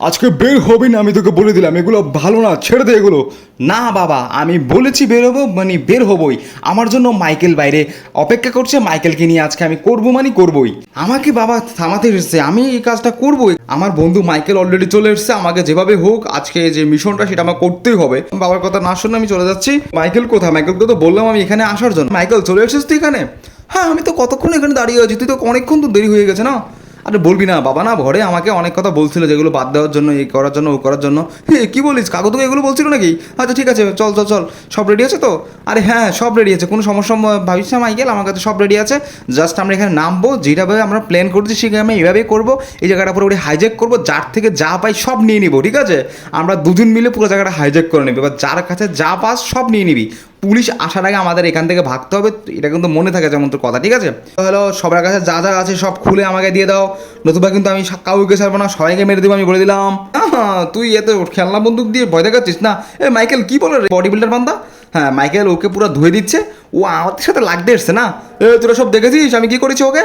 আজকে বের হবি না, আমি তোকে বলে দিলাম। এগুলো ভালো না, ছেড়ে দে এগুলো। না বাবা, আমি বলেছি বের হব মানে বের হবই। আমার জন্য মাইকেল বাইরে। অপেক্ষা করছে মাইকেলকে নিয়ে আজকে আমি করব মানে করবই। আমাকে বাবা থামাতে এসেছে, আমি এই কাজটা করবই। আমার বন্ধু মাইকেল অলরেডি চলে এসেছে, আমাকে যেভাবে হোক আজকে যে মিশনটা সেটা আমার করতেই হবে। বাবার কথা না শুনে আমি চলে যাচ্ছি। মাইকেল কোথায়? মাইকেলকে তো বললাম আমি এখানে আসার জন্য। মাইকেল, চলে এসেছিস তুই এখানে? হ্যাঁ আমি তো কতক্ষণ এখানে দাঁড়িয়ে আছি, তুই তো অনেকক্ষণ তো দেরি হয়ে গেছে না? আরে বলবি না, বাবা না, ঘরে আমাকে অনেক কথা বলছিল যেগুলো বাদ দেওয়ার জন্য, এই করার জন্য, ও করার জন্য। হে, কি বলিস? কাকু তোকে এগুলো বলছিল নাকি? আচ্ছা ঠিক আছে, চল চল চল। সব রেডি আছে তো? আরে হ্যাঁ সব রেডি আছে। কোনো সমস্যা ভাবিস না, মাইকেল? আমার কাছে সব রেডি আছে। জাস্ট আমরা এখানে নামবো যেটাভাবে আমরা প্ল্যান করছি সেখানে আমি এইভাবেই করব। এই জায়গাটা পুরোপুরি হাইজ্যাক করব। যার থেকে যা পাই সব নিয়ে নিবো, ঠিক আছে? আমরা দুজন মিলে পুরো জায়গাটা হাইজ্যাক করে নেব। এবার যার কাছে যা পাস সব নিয়ে নিবি। পুলিশ আসার আগে আমাদের এখান থেকে ভাগতে হবে, এটা কিন্তু মনে থাকে যেমন তোর কথা, ঠিক আছে? হলো সবার কাছে যা যা আছে সব খুলে আমাকে দিয়ে দাও, নতুবা কিন্তু আমি কাউকে ছাড়বো না, সবাইকে মেরে দেবো আমি বলে দিলাম। তুই এত খেলনা বন্দুক দিয়ে ভয় দেখাচ্ছিস না? এ মাইকেল, কি বলে বডি বিল্ডার বান্দা? হ্যাঁ মাইকেল ওকে পুরো ধুয়ে দিচ্ছে, ও আমাদের সাথে লাগতে এসছে না? এ, তোরা সব দেখেছিস আমি কি করেছি ওকে?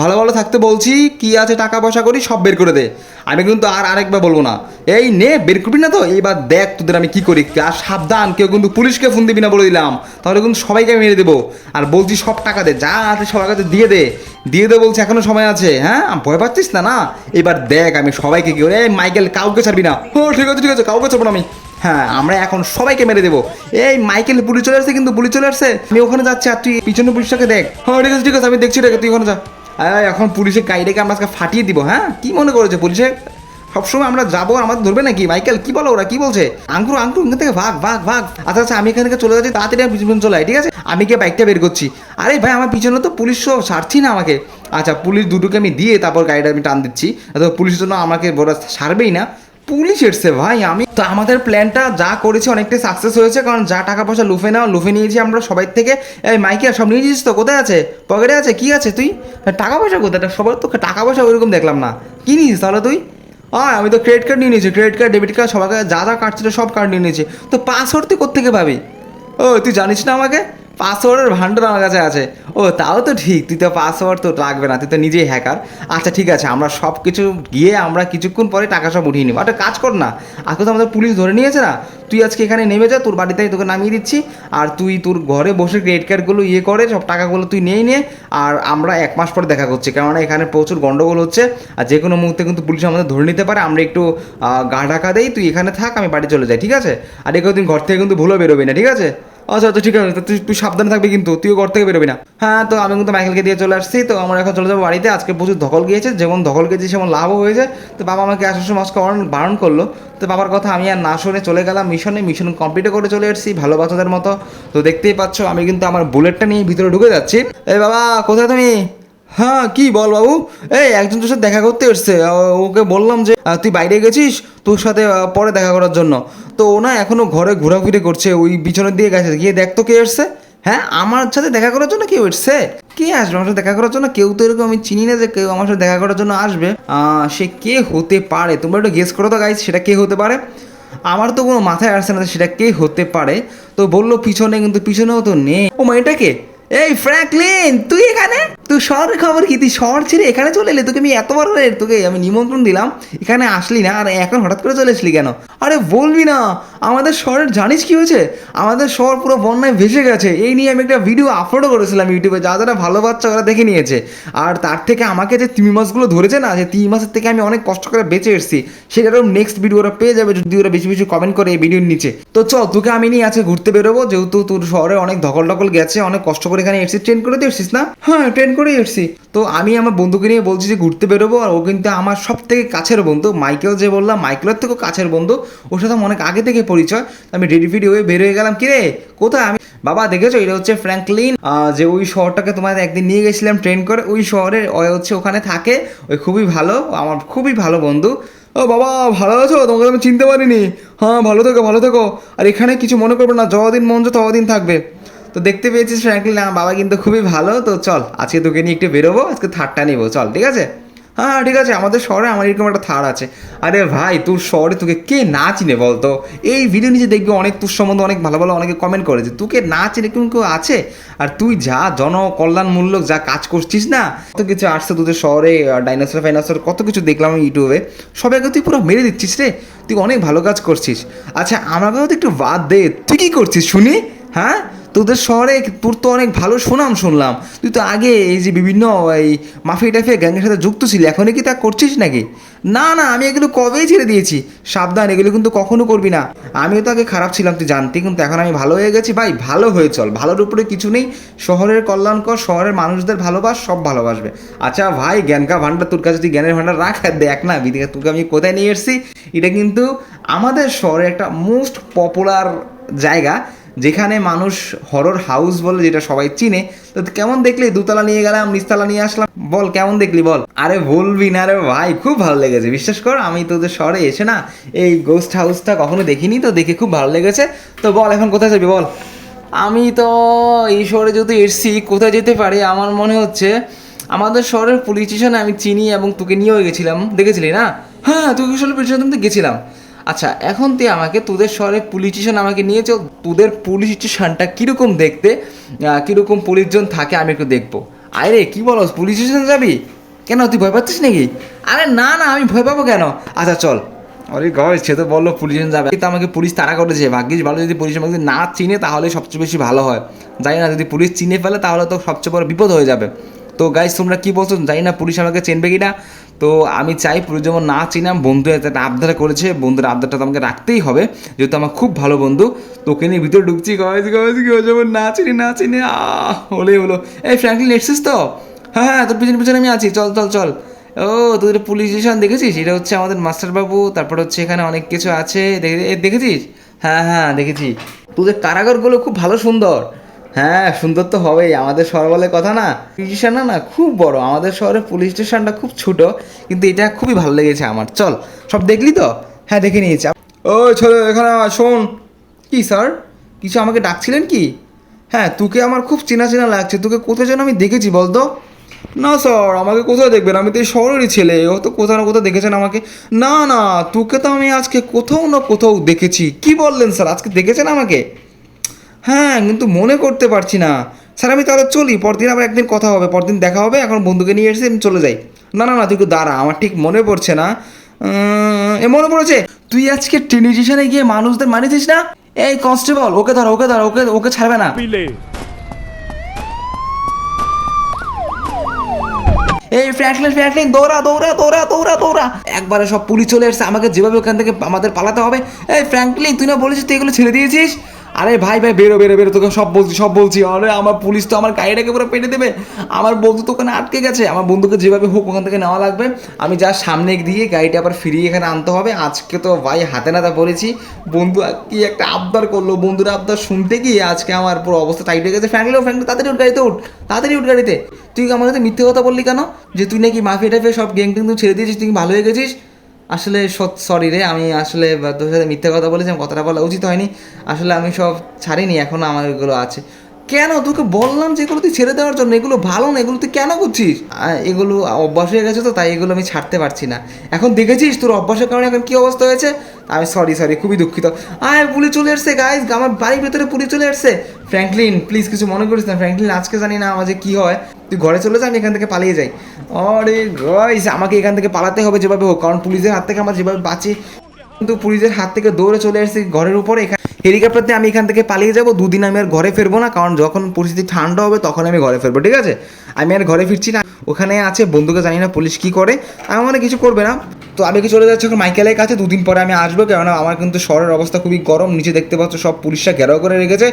ভালো ভালো থাকতে বলছি, কি আছে টাকা পয়সা করি সব বের করে দে। আমি কিন্তু আর আরেকবার বলব না। এই নে, বের করবি না তো? এইবার দেখ তোদের আমি কি করি। আর সাবধান, কেউ কিন্তু পুলিশকে ফোন দিবি না বলে দিলাম। তাহলে কিন্তু সবাইকে মেরে দেবো। আর বলছি সব টাকা দে, যা আছে সবার কাছে দিয়ে দে। দিয়ে দে বলছি এখনও সময় আছে হ্যাঁ? ভয় পাচ্ছিস না না? এবার দেখ আমি সবাইকে কি করে এই মাইকেল, কাউকে ছাড়বি না। ও, ঠিক আছে ঠিক আছে, কাউকে ছাড়বো না আমি। হ্যাঁ আমরা এখন সবাইকে মেরে দেবো। এই মাইকেল, পুলিশ চলে আসছে কিন্তু, পুলিশ চলে আসছে। আমি ওখানে যাচ্ছি আর তুই পিছনে পুলিশটাকে দেখ। হ্যাঁ ঠিক আছে ঠিক আছে, আমি দেখছি রেখে তুই ওখানে যা। এখন পুলিশে গাড়িটাকে আমরা আজকে ফাটিয়ে দিব হ্যাঁ? কি মনে করেছে পুলিশে? সবসময় আমরা যাব, আমাদের ধরবে নাকি? মাইকেল, কি বলো ওরা, কি বলছে? আঙ্কুর আঙ্কুর এখান থেকে ভাগ ভাগ ভাগ। আচ্ছা আচ্ছা আমি এখান থেকে চলে যাচ্ছি, তাড়াতাড়ি আমি পিছন চলে ঠিক আছে? আমি গিয়ে বাইকটা বের করছি। আরে ভাই, আমার পিছনে তো পুলিশ সব সারছি না আমাকে। আচ্ছা পুলিশ দুটোকে আমি দিয়ে তারপর গাড়িটা আমি টান দিচ্ছি। পুলিশের জন্য আমাকে বড় ছাড়বেই না। পুলিশ এসছে ভাই, আমি তো আমাদের প্ল্যানটা যা করেছি অনেকটাই সাকসেস হয়েছে, কারণ যা টাকা পয়সা লুফে নেওয়া লুফে নিয়েছি আমরা সবাই থেকে, এই মাইকে সব নিয়ে নিয়েছিস তো, কোথায় আছে? পকেটে আছে, কি আছে তুই? টাকা পয়সা কোথায়? সবার তো টাকা পয়সা ওইরকম দেখলাম না। কি নিয়েছিস তাহলে তুই? আয়, আমি তো ক্রেডিট কার্ড নিয়ে নিয়েছি ক্রেডিট কার্ড ডেবিট কার্ড সবাইকে যা যা কার্ড ছিল সব কার্ড নিয়ে নিয়েছি। তো পাসওয়ার্ড তুই কোথেকে পাবি? ও তুই জানিস না আমাকে? পাসওয়ার্ডের ভান্ডার আমার কাছে আছে। ও, তাও তো ঠিক, তুই তো পাসওয়ার্ড তো লাগবে না, তুই তো নিজেই হ্যাকার আচ্ছা ঠিক আছে, আমরা সব কিছু গিয়ে আমরা কিছুক্ষণ পরে টাকা সব উঠিয়ে নিব। একটা কাজ কর না আজকে তো আমাদের পুলিশ ধরে নিয়েছে না? তুই আজকে এখানে নেমে যা, তোর বাড়িতে তোকে নামিয়ে দিচ্ছি, আর তুই তোর ঘরে বসে ক্রেডিট কার্ডগুলো ইয়ে করে, সব টাকাগুলো তুই নিয়ে নে, আর আমরা এক মাস পরে দেখা করছি। কেননা এখানে প্রচুর গন্ডগোল হচ্ছে, আর যে কোনো মুহূর্তে কিন্তু পুলিশ আমাদের ধরে নিতে পারে। আমরা একটু গা ঢাকা দেই, তুই এখানে থাক, আমি বাড়ি চলে যাই, ঠিক আছে? আর এ দিন ঘর থেকে কিন্তু ভুলেও বেরোবি না, ঠিক আছে? আচ্ছা আচ্ছা ঠিক আছে তুই তুই সাবধানে থাকবি কিন্তু, তুইও ঘর থেকে বেরোবি না। হ্যাঁ তো আমি কিন্তু মাইকেলকে দিয়ে চলে আসছি, তো আমার এখন চলে যাব বাড়িতে। আজকে প্রচুর ধকল গিয়েছে, যেমন ধকল গেছে সেমন লাভও হয়েছে। তো বাবা আমাকে আসার সময় আজকে বারণ করল। তো বাবার কথা আমি আর না শুনে চলে গেলাম মিশনে মিশন কমপ্লিট করে চলে এসেছি, ভালো বাচ্চাদের মতো। তো দেখতেই পাচ্ছ, আমি কিন্তু আমার বুলেটটা নিয়ে ভিতরে ঢুকে যাচ্ছি। এই বাবা, কোথায় তুমি? হ্যাঁ কি বল বাবু? এই, একজন তোর সাথে দেখা করতে এসছে। ওকে বললাম যে তুই বাইরে গেছিস তোর সাথে পরে দেখা করার জন্য। তো ও না এখনও ঘরে ঘোরাঘুরি করছে, ওই পিছনের দিয়ে গেছে। গিয়ে দেখ তো কে এসছে। হ্যাঁ আমার সাথে দেখা করার জন্য কেউ এসছে? কে আসবে আমার সাথে দেখা করার জন্য? কেউ তো এরকম আমি চিনি না যে কেউ আমার সাথে দেখা করার জন্য আসবে। সে কে হতে পারে? তোমরা একটু গেস করো তো গাইজ সেটা কে হতে পারে? আমার তো কোনো মাথায় আসছে না সেটা কে হতে পারে। তো বলল, পিছনে কিন্তু পিছনেও তো নেই। ও মা, এটা কে? এই, ফ্র্যাঙ্কলিন, তুই এখানে? তুই শহরের খবর কি? তুই শহর ছেড়ে এখানে চলে এলি? তোকে আমি এতবার করে তোকে আমি নিমন্ত্রণ দিলাম। এখানে আসলি না, আর এখন হঠাৎ করে চলে আসলি কেন? আরে বলবি না, আমাদের শহরের জানিস কি হয়েছে? আমাদের শহর পুরো বন্যায় ভেসে গেছে। এই নিয়ে আমি একটা ভিডিও আপলোডও করেছিলাম ইউটিউবে যা যারা ভালো বাচ্চা ওরা দেখে নিয়েছে। আর তার থেকে আমাকে যে তিমি মাছগুলো ধরেছে না, যে তিমি মাছের থেকে আমি অনেক কষ্ট করে বেঁচে এসেছি সেটারও নেক্সট ভিডিও ওরা পেয়ে যাবে যদি ওরা বেশি বেশি কমেন্ট করে এই ভিডিওর নিচে। তো চল, তোকে আমি নিয়ে আছে ঘুরতে বেরোবো, যেহেতু তোর শহরে অনেক ধকল টকল গেছে, অনেক কষ্ট করে এখানে এসেছিস। ট্রেন করে দিয়ে এসছিস না? হ্যাঁ ট্রেন করেই এসছি। তো আমি আমার বন্ধুকে নিয়ে বলছি যে ঘুরতে বেরোবো আর ও কিন্তু আমার সব থেকে কাছের বন্ধু। মাইকেল যে বললাম, মাইকেলের থেকেও কাছের বন্ধু। ওর সাথে অনেক আগে থেকে পরিচয়। আমি রেডি ফিডি হয়ে বের হয়ে গেলাম। কিরে, কোথায়? আমি বাবা, দেখেছ? এটা হচ্ছে ফ্র্যাঙ্কলিন যে ওই শহরটাকে তোমার একদিন নিয়ে গেছিলাম ট্রেন করে। ওই শহরে হচ্ছে ওখানে থাকে। ওই খুবই ভালো, আমার খুবই ভালো বন্ধু। ও বাবা, ভালো আছো? তোমাকে আমি চিনতে পারিনি। হ্যাঁ ভালো থেকো ভালো থেকো। আর এখানে কিছু মনে করবে না। যতদিন মন ততদিন থাকবে। তো দেখতে পেয়েছিস ফ্র্যাঙ্কলিন আমার বাবা কিন্তু খুবই ভালো, তো চল, আজকে তোকে নিয়ে একটু বেরোবো, আজকে থার্ডটা নিবো, চল, ঠিক আছে? হ্যাঁ ঠিক আছে, আমাদের শহরে আমার এরকম একটা থার আছে। আরে ভাই, তোর শহরে তোকে কে না চিনে বলতো? এই ভিডিও নিচে দেখবি অনেক, তোর সম্বন্ধে অনেক ভালো ভালো অনেকে কমেন্ট করেছে, তোকে না চিনে কেউ কেউ আছে? আর তুই যা জনকল্যাণমূলক যা কাজ করছিস না, কত কিছু আসছে তোদের শহরে ডাইনোসর ফাইনোসর কত কিছু দেখলাম ইউটিউবে সবাইকে তুই পুরো মেরে দিচ্ছিস রে, তুই অনেক ভালো কাজ করছিস। আচ্ছা আমাকেও তো একটু বাদ দে, তুই কি করছিস শুনি? হ্যাঁ? তোদের শহরে তোর তো অনেক ভালো সুনাম শুনলাম। তুই তো আগে এই যে বিভিন্ন এই মাফিয়া টাফিয়া গ্যাংয়ের সাথে যুক্ত ছিলি, এখন কি তা করছিস নাকি? না না, আমি এগুলো কবেই ছেড়ে দিয়েছি। সাবধান, এগুলো কিন্তু কখনো করবি না। আমিও তো আগে খারাপ ছিলাম, তুই জানতি, কিন্তু এখন আমি ভালো হয়ে গেছি। ভাই, ভালো হয়ে চল। ভালোর উপরে কিছু নেই। শহরের কল্যাণ কর শহরের মানুষদের ভালোবাস, সব ভালোবাসবে। আচ্ছা ভাই, জ্ঞানকা ভান্ডার তোর কাছে তুই জ্ঞানের ভান্ডার রাখ, দেখ না, বিদিকে তোকে আমি কোথায় নিয়ে এসেছি। এটা কিন্তু আমাদের শহরে একটা মোস্ট পপুলার জায়গা। যেখানে মানুষ হরর হাউস বলে যেটা সবাই চিনে, তো কেমন দেখলি? দুতলা নিয়ে গেলাম, নিচতলা নিয়ে আসলাম। বল, কেমন দেখলি বল? আরে বলবি না রে ভাই, খুব ভালো লেগেছে। বিশ্বাস কর, আমি তোদের শহরে এসে না এই গোস্ট হাউসটা কখনো দেখিনি, তো দেখে খুব ভালো লেগেছে। তো বল, এখন কোথায় যাবি বল? আমি তো এই শহরে যদি এসছি, কোথায় যেতে পারি? আমার মনে হচ্ছে আমাদের শহরের পুলিশ স্টেশনে আমি চিনি এবং তোকে নিয়েও গেছিলাম। দেখেছিলি না? হ্যাঁ তোকে শহরের পুলিশ স্টেশন গেছিলাম। আচ্ছা এখন তুই আমাকে, তোদের শহরে পুলিশ স্টেশন আমাকে নিয়ে চল, তোদের পুলিশ স্টেশনটা কীরকম দেখতে কীরকম পুলিশজন থাকে আমি একটু দেখব। আরে, কি বলো পুলিশ স্টেশন যাবি? কেন, তুই ভয় পাচ্ছিস নাকি? আরে না না, আমি ভয় পাবো কেন? আচ্ছা চল। আরে গয় সে তো বলল পুলিশ যাবে। তো আমাকে পুলিশ তাড়া করেছে। ভাগ্যিস, ভালো যদি পুলিশ আমাকে না চিনে, তাহলে সবচেয়ে বেশি ভালো হয়। জানি না, যদি পুলিশ চিনে ফেলে, তাহলে তো সবচেয়ে বড় বিপদ হয়ে যাবে। তো গাইজ তোমরা কি বলছো? জানি না পুলিশ আমাকে চিনবে কি না তো আমি চাই পুলিশ যেমন না চিনাম বন্ধু একটা আবদার করেছে। বন্ধুর আবদারটা তো আমাকে রাখতেই হবে, যেহেতু আমার খুব ভালো বন্ধু। তোকে নিয়ে ভিতরে ঢুকছি গাইজ গাইজ কেউ যেমন না চিনি না চিনি, আহ হলে। এই ফ্র্যাঙ্কলিন এসছিস তো? হ্যাঁ হ্যাঁ তোর পিছনে পিছনে আমি আছি। চল চল চল। ও, তোদের পুলিশ স্টেশন দেখেছিস? এটা হচ্ছে আমাদের মাস্টারবাবু, তারপর হচ্ছে এখানে অনেক কিছু আছে। দেখে- দেখেছিস? হ্যাঁ হ্যাঁ দেখেছি। তোদের কারাগারগুলো খুব ভালো সুন্দর। হ্যাঁ সুন্দর তো হবেই। আমাদের শহর বলে কথা না পুলিশ স্টেশন না খুব বড়। আমাদের শহরে পুলিশ স্টেশনটা খুব ছোট, কিন্তু এটা খুবই ভালো লেগেছে আমার। চল, সব দেখলি তো? হ্যাঁ দেখে নিয়েছি। ও ছেলে, এখানে শোন। কি, স্যার? কিছু আমাকে ডাকছিলেন কি? হ্যাঁ তোকে আমার খুব চেনা চেনা লাগছে। তোকে কোথায় যেন আমি দেখেছি বলতো না, স্যার, আমাকে কোথায় দেখবেন? আমি তো এই শহরেরই ছেলে। ও তো কোথাও না কোথাও দেখেছেন আমাকে। না না, তোকে তো আমি আজকে কোথাও না কোথাও দেখেছি। কি বললেন, স্যার? আজকে দেখেছেন আমাকে? হ্যাঁ কিন্তু মনে করতে পারছি না। স্যার আমি তাহলে চলি। পরদিন আবার একদিন কথা হবে। পরদিন দেখা হবে এখন বন্ধুকে নিয়ে এসে আমি চলে যাই। না না না তুই দাঁড়া আমার ঠিক মনে পড়ছে না। এ মনে পড়েছে? তুই আজকে ট্রেন স্টেশনে গিয়ে মানুষদের মানিয়েছিস না? এই কনস্টেবল ওকে ধর ওকে ধর ওকে ওকে ছাড়বে না। এই ফ্র্যাঙ্কলিন ফ্র্যাঙ্কলিন দৌড়া দৌড়া দৌড়া দৌড়া দৌড়া। একবারে সব পুলিশ চলে এসছে আমাকে যেভাবে ওখান থেকে আমাদের পালাতে হবে। এই ফ্র্যাঙ্কলিন তুই না বলেছিস তুই এগুলো ছেড়ে দিয়েছিস? আরে ভাই ভাই, বেরো বেরো বেরো, তোকে সব বলছি সব বলছি। আরে আমার পুলিশ তো আমার গাড়িটাকে পুরো পেটে দেবে। আমার বন্ধু তো ওখানে আটকে গেছে। আমার বন্ধুকে যেভাবে হোক ওখান থেকে নেওয়া লাগবে। আমি যা সামনে দিয়ে গাড়িটা আবার ফিরিয়ে এখানে আনতে হবে। আজকে তো ভাই হাতে নাতে বলেছি, বন্ধু কি একটা আবদার করল? বন্ধুর আবদার শুনতে গিয়ে আজকে আমার পুরো অবস্থা টাইট হয়ে গেছে। ফ্র্যাঙ্কলি ফ্র্যাঙ্কলি তাড়াতাড়ি উঠ গাড়িতে উঠ, তাড়াতাড়ি উঠ গাড়িতে। তুই আমার সাথে মিথ্যে কথা বললি কেন? যে তুই নাকি মাফিয়া টাইফে সব গেম টেম ছেড়ে দিয়েছিস, তুই ভালো হয়ে গেছিস? আসলে সরি রে, আমি আসলে তোর সাথে মিথ্যে কথা বলেছিলাম কথাটা বলা উচিত হয়নি। আসলে আমি সব ছাড়িনি এখনও আমার ওইগুলো আছে। কেন? তোকে বললাম যে এগুলো তুই ছেড়ে দেওয়ার জন্য। এগুলো ভালো না, এগুলো তুই কেন করছিস? এগুলো অভ্যাস হয়ে গেছে তো, তাই এগুলো আমি ছাড়তে পারছি না। এখন দেখেছিস তোর অভ্যাসের কারণে এখন কী অবস্থা হয়েছে? আমি সরি সরি খুবই দুঃখিত। আয়, পুলিশ চলে এসছে গাইজ আমার বাড়ির ভেতরে পুলিশ চলে এসছে। ফ্র্যাঙ্কলিন প্লিজ কিছু মনে করিস না। ফ্র্যাঙ্কলিন আজকে জানি না আমার যে কী হয়। তুই ঘরে চলে যা, আমি এখান থেকে পালিয়ে যাই। আরে গাইজ আমাকে এখান থেকে পালাতে হবে যেভাবে হোক, কারণ পুলিশের হাত থেকে আমার যেভাবে বাঁচি, কিন্তু পুলিশের হাত থেকে দৌড়ে চলে এসেছি ঘরের উপরে। এখানে হেলিকপ্টার দিয়ে আমি এখান থেকে পালিয়ে যাব, দুদিন আমি আর ঘরে ফিরবো না, কারণ যখন পরিস্থিতি ঠান্ডা হবে তখন আমি ঘরে ফিরবো, ঠিক আছে? আমি আর ঘরে ফিরছি না। ওখানে আছে, বন্ধুকে জানি না পুলিশ কী করে আমার মানে কিছু করবে না। তো আমি কি চলে যাচ্ছি এখন মাইকেলের কাছে? দুদিন পরে আমি আসব, কেননা আমার কিন্তু শহরের অবস্থা খুবই গরম, নিচে দেখতে পাচ্ছ সব পুলিশরা ঘেরাও করে রেখেছে।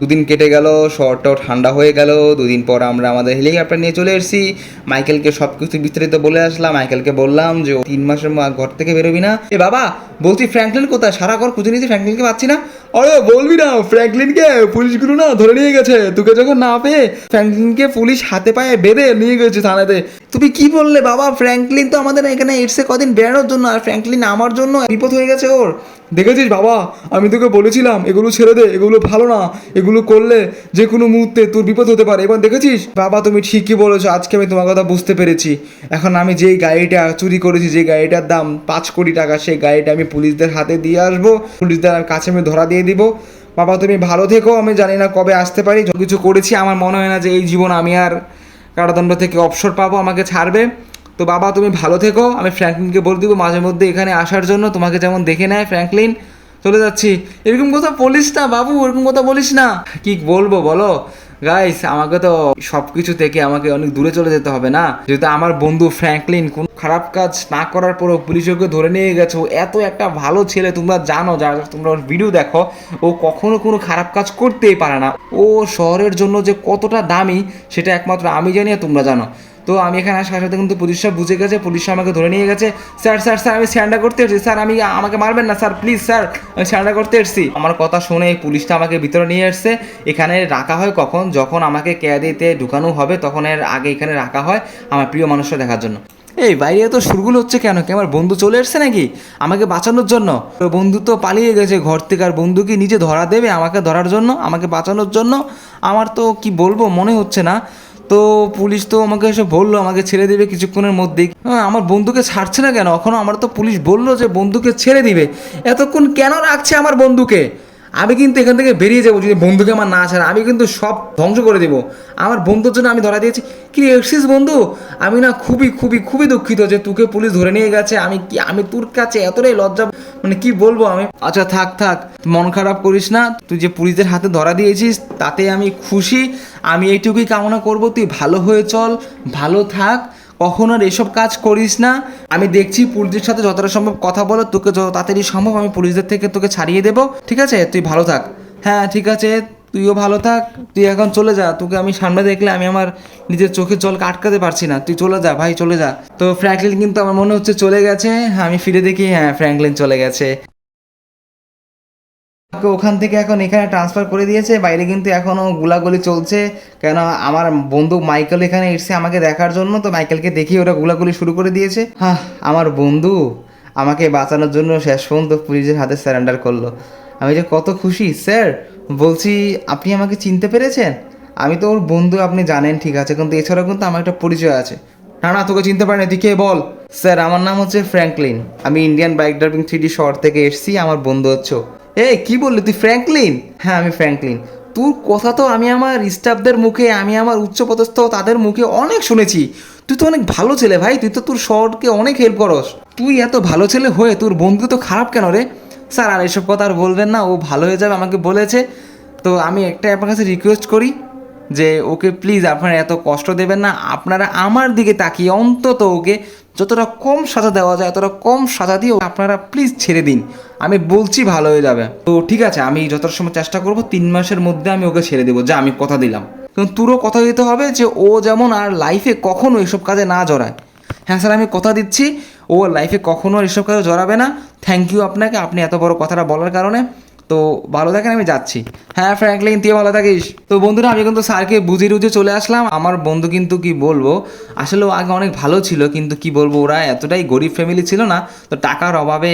দুদিন কেটে গেল, শহরটাও ঠান্ডা হয়ে গেল। দুদিন পর আমরা আমাদের হেলিকপ্টার নিয়ে চলে এসেছি। মাইকেলকে সব কিছু বিস্তারিত বলে আসলাম। মাইকেলকে বললাম যে তিন মাসের ঘর থেকে বেরোবি না? এ বাবা, বলছি ফ্র্যাঙ্কলিন কোথায়? সারা ঘর খুঁজে নিয়েছি, ফ্র্যাঙ্কলিনকে পাচ্ছি না। আরে বলবি না, ফ্র্যাঙ্কলিনকে পুলিশগুলো না ধরে নিয়ে গেছে। তোকে যখন না পেয়ে ফ্র্যাঙ্কলিনকে পুলিশ হাতে পায়ে বেঁধে নিয়ে গেছে থানাতে। তুমি কি বললে বাবা? ফ্র্যাঙ্কলিন তো আমাদের এখানে এসছে কদিন বেড়ানোর জন্য, আর ফ্র্যাঙ্কলিন আমার জন্য বিপদ হয়ে গেছে ওর। দেখেছিস বাবা? আমি তোকে বলেছিলাম, এগুলো ছেড়ে দে, এগুলো ভালো না। এগুলো করলে যে কোনো মুহূর্তে তোর বিপদ হতে পারে। এবার দেখেছিস? বাবা, তুমি ঠিকই বলেছ, আজকে আমি তোমার কথা বুঝতে পেরেছি। এখন আমি যেই গাড়িটা চুরি করেছি, যে গাড়িটার দাম পাঁচ কোটি টাকা, সেই গাড়িটা আমি পুলিশদের হাতে দিয়ে আসব। পুলিশদের কাছে আমি ধরা দিয়ে দিব। বাবা, তুমি ভালো থেকো, আমি জানি না কবে আসতে পারি। কিছু করেছি, আমার মনে হয় না যে এই জীবন আমি আর কারাদণ্ড থেকে অবসর পাবো, আমাকে ছাড়বে। তো বাবা, তুমি ভালো থেকো, আমি ফ্র্যাঙ্কলিনকে বলে দিব মাঝে মধ্যে এখানে আসার জন্য, তোমাকে যেমন দেখে নেয় ফ্র্যাঙ্কলিন। চলে যাচ্ছি। এরকম কথা বলিস না, বাবু, এরকম কথা বলিস না। কি বলব বলো? গাইস আমাকে তো সব কিছু থেকে আমাকে অনেক দূরে চলে যেতে হবে না? যেহেতু আমার বন্ধু ফ্র্যাঙ্কলিন কোন খারাপ কাজ না করার পরও পুলিশ ওকে ধরে নিয়ে গেছো। এত একটা ভালো ছেলে, তোমরা জানো, যারা তোমরা ওর ভিডিও দেখো, ও কখনো কোনো খারাপ কাজ করতেই পারে না। ও শহরের জন্য যে কতটা দামি, সেটা একমাত্র আমি জানি আর তোমরা জানো। তো আমি এখানে আসার সাথে কিন্তু পুলিশরা বুঝে গেছে পুলিশরা আমাকে ধরে নিয়ে গেছে। স্যার স্যার স্যার, আমি স্যান্ডা করতে এসেছি। স্যার, আমি আমাকে মারবেন না, স্যার প্লিজ স্যার, আমি স্যান্ডা করতে এসেছি। আমার কথা শুনে এই পুলিশটা আমাকে ভিতরে নিয়ে এসছে এখানে রাখা হয় কখন? যখন আমাকে ক্যাদিতে ঢুকানো হবে, তখন এর আগে এখানে রাখা হয় আমার প্রিয় মানুষরা দেখার জন্য। এই বাইরে এত সুরগুলো হচ্ছে কেন? কি আমার বন্ধু চলে এসছে নাকি? আমাকে বাঁচানোর জন্য? বন্ধু তো পালিয়ে গেছে ঘর থেকে, আর বন্ধু কি নিজে ধরা দেবে আমাকে ধরার জন্য? আমাকে বাঁচানোর জন্য? আমার তো কি বলব? মনে হচ্ছে না। তো পুলিশ তো আমাকে এসে বলল, আমাকে ছেড়ে দিবে কিছুক্ষণের মধ্যেই। আমার বন্ধুকে ছাড়ছে না কেন? এখনও আমার তো পুলিশ বলল যে বন্ধুকে ছেড়ে দিবে। এতক্ষণ কেন রাখছে আমার বন্ধুকে? আমি কিন্তু এখান থেকে বেরিয়ে যাব, যদি বন্ধুকে আমার না ছাড়া, আমি কিন্তু সব ধ্বংস করে দেবো। আমার বন্ধুর জন্য আমি ধরা দিয়েছি। কি এসছিস বন্ধু? আমি না খুবই খুবই খুবই দুঃখিত যে তোকে পুলিশ ধরে নিয়ে গেছে। আমি কি, আমি তোর কাছে এতটাই লজ্জা মানে কি বলব আমি? আচ্ছা থাক থাক, মন খারাপ করিস না। তুই যে পুলিশদের হাতে ধরা দিয়েছিস, তাতে আমি খুশি। আমি এইটুকুই কামনা করব, তুই ভালো হয়ে চল, ভালো থাক, কখনো আর এসব কাজ করিস না। আমি দেখছি পুলিশের সাথে যতটা সম্ভব কথা বলো, তোকে যত তাড়াতাড়ি সম্ভব আমি পুলিশদের থেকে তোকে ছাড়িয়ে দেবো, ঠিক আছে? তুই ভালো থাক। হ্যাঁ ঠিক আছে, তুইও ভালো থাক। তুই এখন চলে যা, তোকে আমি সামনে দেখলে আমি আমার নিজের চোখের জলকে আটকাতে পারছি না। তুই চলে যা, ভাই, চলে যা। তো ফ্র্যাঙ্কলিন কিন্তু আমার মনে হচ্ছে চলে গেছে। হ্যাঁ আমি ফিরে দেখি হ্যাঁ ফ্র্যাঙ্কলিন চলে গেছে। আমাকে ওখান থেকে এখন এখানে ট্রান্সফার করে দিয়েছে, বাইরে কিন্তু এখনও গুলাগুলি চলছে। কেন আমার বন্ধু মাইকেল এখানে এসছে আমাকে দেখার জন্য, তো মাইকেলকে দেখি ওরা গুলাগুলি শুরু করে দিয়েছে। হ্যাঁ আমার বন্ধু, আমাকে বাঁচানোর জন্য শেষ পর্যন্ত পুলিশের হাতে স্যারেন্ডার করল। আমি যে কত খুশি, স্যার, বলছি আপনি আমাকে চিনতে পেরেছেন? আমি তো ওর বন্ধু, আপনি জানেন, ঠিক আছে, কিন্তু এছাড়াও কিন্তু আমার একটা পরিচয় আছে। না না, তোকে চিনতে পারিনি, তুই কে বল? স্যার, আমার নাম হচ্ছে ফ্র্যাঙ্কলিন আমি ইন্ডিয়ান বাইক ড্রাইভিং থ্রি শহর থেকে এসেছি, আমার বন্ধু হচ্ছে। এই, কি বললি? তুই ফ্র্যাঙ্কলিন হ্যাঁ আমি ফ্র্যাঙ্কলিন তোর কথা তো আমি আমার স্টাফদের মুখে, আমি আমার উচ্চপদস্থ তাদের মুখে অনেক শুনেছি। তুই তো অনেক ভালো ছেলে ভাই, তুই তো তোর শহরকে অনেক হেল্প করস। তুই এত ভালো ছেলে হয়ে তোর বন্ধু তো খারাপ কেন রে? স্যার, আর এসব কথা আর বলবেন না, ও ভালো হয়ে যাবে, আমাকে বলেছে। তো আমি একটাই আপনার কাছে রিকোয়েস্ট করি। যে ওকে প্লিজ আপনারা এত কষ্ট দেবেন না, আপনারা আমার দিকে তাকিয়ে অন্তত ওকে যতটা কম সাজা দেওয়া যায় ততটা কম সাজা দিয়ে আপনারা প্লিজ ছেড়ে দিন। আমি বলছি ভালো হয়ে যাবে। তো ঠিক আছে, আমি যতটা সময় চেষ্টা করব, তিন মাসের মধ্যে আমি ওকে ছেড়ে দেবো। যা, আমি কথা দিলাম। কিন্তু তোরও কথা দিতে হবে যে ও যেমন আর লাইফে কখনো এসব কাজে না জড়ায়। হ্যাঁ স্যার আমি কথা দিচ্ছি। ও লাইফে কখনো এসব কাজে জড়াবে না। থ্যাংক ইউ আপনাকে। আপনি এত বড় কথাটা বলার কারণে তো ভালো থাকেন, আমি যাচ্ছি। হ্যাঁ ফ্র্যাঙ্কলিন তুই ভালো থাকিস। তো বন্ধুরা, আমি কিন্তু স্যারকে বুঝিয়ে রুঝে চলে আসলাম। আমার বন্ধু কিন্তু কি বলব, আসলে ও আগে অনেক ভালো ছিল, কিন্তু কি বলব, ওরা এতটাই গরিব ফ্যামিলি ছিল না, তো টাকার অভাবে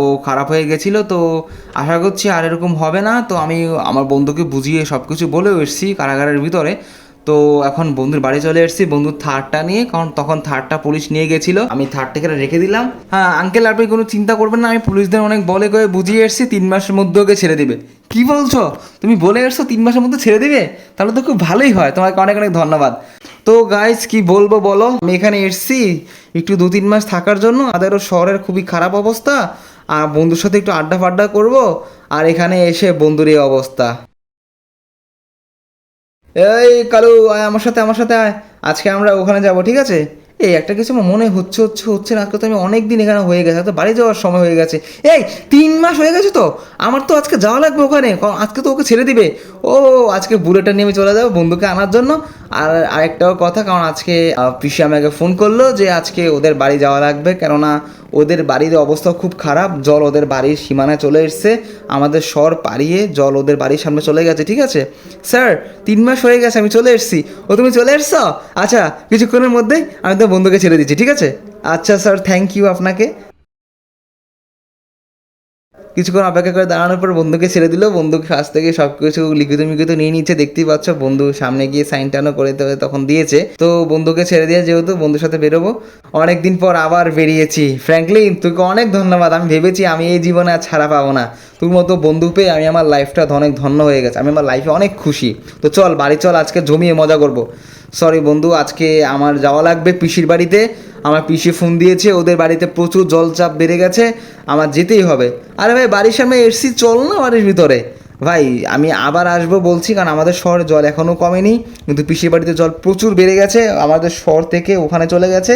ও খারাপ হয়ে গেছিল। তো আশা করছি আর এরকম হবে না। তো আমি আমার বন্ধুকে বুঝিয়ে সব কিছু বলেও এসেছি কারাগারের ভিতরে। তো এখন বন্ধুর বাড়ি চলে এসেছি, বন্ধুর থার্ডটা নিয়ে, কারণ তখন থার্ডটা পুলিশ নিয়ে গেছিল। আমি থার্ডটাকে রেখে দিলাম। হ্যাঁ আঙ্কেল আপনি কোনো চিন্তা করবেন না, আমি পুলিশদের অনেক বলে করে বুঝিয়ে এসেছি, তিন মাসের মধ্যে ওকে ছেড়ে দেবে। কি বলছো? তুমি বলে এসছো তিন মাসের মধ্যে ছেড়ে দেবে? তাহলে তো খুব ভালোই হয়, তোমাকে অনেক অনেক ধন্যবাদ। তো গাইস কি বলব বলো? আমি এখানে এসেছি একটু দু তিন মাস থাকার জন্য, আমাদেরও শহরের খুবই খারাপ অবস্থা। আর বন্ধুর সাথে একটু আড্ডা ফাড্ডা করব, আর এখানে এসে বন্ধুর এই অবস্থা। এই কালু আয় আমার সাথে আমার সাথে আয়। আজকে আমরা ওখানে যাব ঠিক আছে? এই একটা কিছু আমার মনে হচ্ছে হচ্ছে হচ্ছে না, আজকে তো আমি অনেক দিন এখানে হয়ে গেছে তো বাড়ি যাওয়ার সময় হয়ে গেছে। এই, তিন মাস হয়ে গেছে তো? আমার তো আজকে যাওয়া লাগবে ওখানে আজকে তো ওকে ছেড়ে দিবে। ও, আজকে বুলেটটা নিয়ে চলে যাব বন্ধুকে আনার জন্য। আর আরেকটাও কথা, কারণ আজকে পিসি আমাকে ফোন করল যে আজকে ওদের বাড়ি যাওয়া লাগবে, কেননা ওদের বাড়ির অবস্থা খুব খারাপ, জল ওদের বাড়ির সীমানায় চলে এসছে। আমাদের স্বর পাড়িয়ে জল ওদের বাড়ির সামনে চলে গেছে, ঠিক আছে? স্যার, তিন মাস হয়ে গেছে, আমি চলে এসেছি। ও, তুমি চলে এসছো? আচ্ছা কিছুক্ষণের মধ্যেই আমি তো বন্ধুকে ছেড়ে দিচ্ছি, ঠিক আছে? আচ্ছা স্যার থ্যাংক ইউ আপনাকে। কিছুক্ষণ অপেক্ষা করে দাঁড়ানোর পর বন্ধুকে ছেড়ে দিল। বন্ধুকে কাছ থেকে সব কিছু লিখিত মিখিত নিয়ে নিচ্ছে, দেখতেই পাচ্ছ, বন্ধু সামনে গিয়ে সাইন টানও করে তখন দিয়েছে। তো বন্ধুকে ছেড়ে দিয়ে যেহেতু, বন্ধুর সাথে বেরোবো। অনেকদিন পর আবার বেরিয়েছি। ফ্র্যাঙ্কলিন তোকে অনেক ধন্যবাদ। আমি ভেবেছি আমি এই জীবনে আর ছাড়া পাবো না। তোর মতো বন্ধু পেয়ে আমি আমার লাইফটা অনেক ধন্য হয়ে গেছে। আমি আমার লাইফে অনেক খুশি। তো চল, বাড়ি চল, আজকে জমিয়ে মজা করব। সরি বন্ধু, আজকে আমার যাওয়া লাগবে পিসির বাড়িতে। আমার পিসি ফোন দিয়েছে, ওদের বাড়িতে প্রচুর জলচাপ বেড়ে গেছে, আমার যেতেই হবে। আরে ভাই, বাড়ির সামনে এসছি চল না বাড়ির ভিতরে? ভাই, আমি আবার আসব বলছি, কারণ আমাদের শহরে জল এখনও কমেনি, কিন্তু পিসির বাড়িতে জল প্রচুর বেড়ে গেছে, আমাদের শহর থেকে ওখানে চলে গেছে।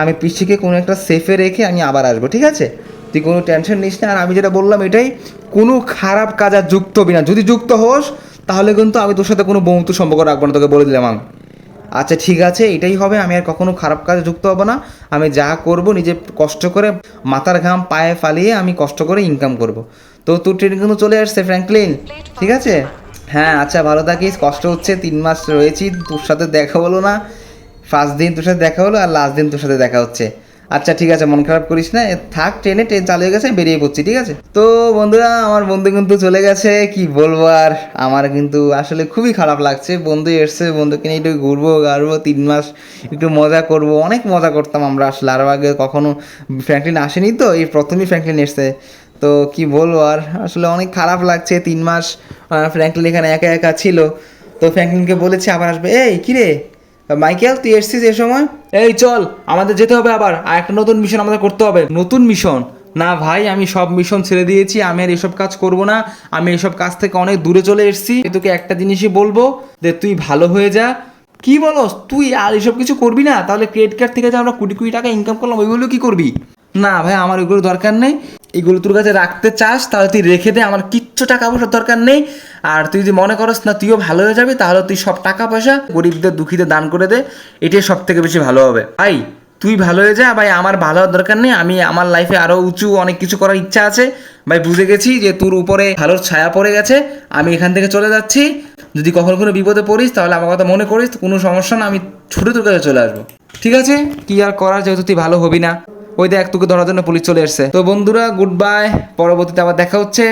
আমি পিসিকে কোনো একটা সেফে রেখে আমি আবার আসব, ঠিক আছে? তুই কোনো টেনশন নিস না, আর আমি যেটা বললাম এটাই, কোনো খারাপ কাজ আর যুক্ত হবি না। যদি যুক্ত হোস, তাহলে কিন্তু আমি তোর সাথে কোনো বন্ধুত্ব সম্পর্ক রাখব না, তোকে বলে দিলাম আমি। আচ্ছা ঠিক আছে, এটাই হবে, আমি আর কখনো খারাপ কাজে যুক্ত হব না। আমি যা করব, নিজে কষ্ট করে মাথার ঘাম পায়ে ফালিয়ে আমি কষ্ট করে ইনকাম করব। তো তোর ট্রেন কিন্তু চলে আসছে ফ্র্যাঙ্কলিন ঠিক আছে? হ্যাঁ আচ্ছা ভালো থাকিস, কষ্ট হচ্ছে, তিন মাস রয়েছি, তোর সাথে দেখা হলো না। ফার্স্ট দিন তোর সাথে দেখা হলো, আর লাস্ট দিন তোর সাথে দেখা হচ্ছে। আচ্ছা ঠিক আছে, মন খারাপ করিস না। থাক, ট্রেনে, ট্রেন চালু হয়ে গেছে বেরিয়ে পড়ছি, ঠিক আছে? তো বন্ধুরা, আমার বন্ধু কিন্তু চলে গেছে, কি বলব আর? আমার কিন্তু আসলে খুবই খারাপ লাগছে। বন্ধু এসছে, বন্ধুকে নিয়ে একটু ঘুরবো, গাড়বো, তিন মাস একটু মজা করব। অনেক মজা করতাম আমরা আসলে আরও আগে কখনো ফ্র্যাঙ্কলিন আসেনি তো, এই প্রথমেই ফ্র্যাঙ্কলিন এসছে। তো কি বলব আর? আসলে অনেক খারাপ লাগছে, তিন মাস ফ্র্যাঙ্কলিন এখানে একা একা ছিল। তো ফ্র্যাঙ্কলিনকে বলেছি, আবার আসবে, এই, কিরে? মাইকেল, তুই এসছিস এ সময়? এই চল, আমাদের যেতে হবে আবার, আর একটা নতুন মিশন আমাদের করতে হবে। নতুন মিশন না ভাই, আমি সব মিশন ছেড়ে দিয়েছি, আমি আর এসব কাজ করব না, আমি এসব কাজ থেকে অনেক দূরে চলে এসেছি। তোকে একটা জিনিসই বলব, যে তুই ভালো হয়ে যা। কি বলস, তুই আর এসব কিছু করবি না? তাহলে ক্রেডিট কার্ড থেকে যে আমরা কুড়ি কুড়ি টাকা ইনকাম করলাম, ওইগুলো কি করবি? না ভাই, আমার ওইগুলো দরকার নেই। এগুলো তোর কাছে রাখতে চাস, তাহলে তুই রেখে দে, আমার কিচ্ছু টাকা পয়সার দরকার নেই। আর তুই যদি মনে করস না তুইও ভালো হয়ে যাবি, তাহলে তুই সব টাকা পয়সা গরিবদের দুঃখীদের দান করে দে, এটাই সব থেকে বেশি ভালো হবে। ভাই, তুই ভালো হয়ে যা, ভাই, আমার ভালো হওয়ার দরকার নেই, আমি আমার লাইফে আরও উঁচু অনেক কিছু করার ইচ্ছা আছে। ভাই, বুঝে গেছি যে তোর উপরে ভালোর ছায়া পড়ে গেছে, আমি এখান থেকে চলে যাচ্ছি। যদি কখনো কোনো বিপদে পড়িস, তাহলে আমার কথা মনে করিস, কোনো সমস্যা না, আমি ছুটে তোর কাছে চলে আসব। ঠিক আছে? কি আর করার, যেহেতু তুই ভালো হবি না। ওই দেখ, তোকে ধরার জন্য পুলিশ চলে এসছে। তো বন্ধুরা গুড বাই পরবর্তীতে আবার দেখা হচ্ছে।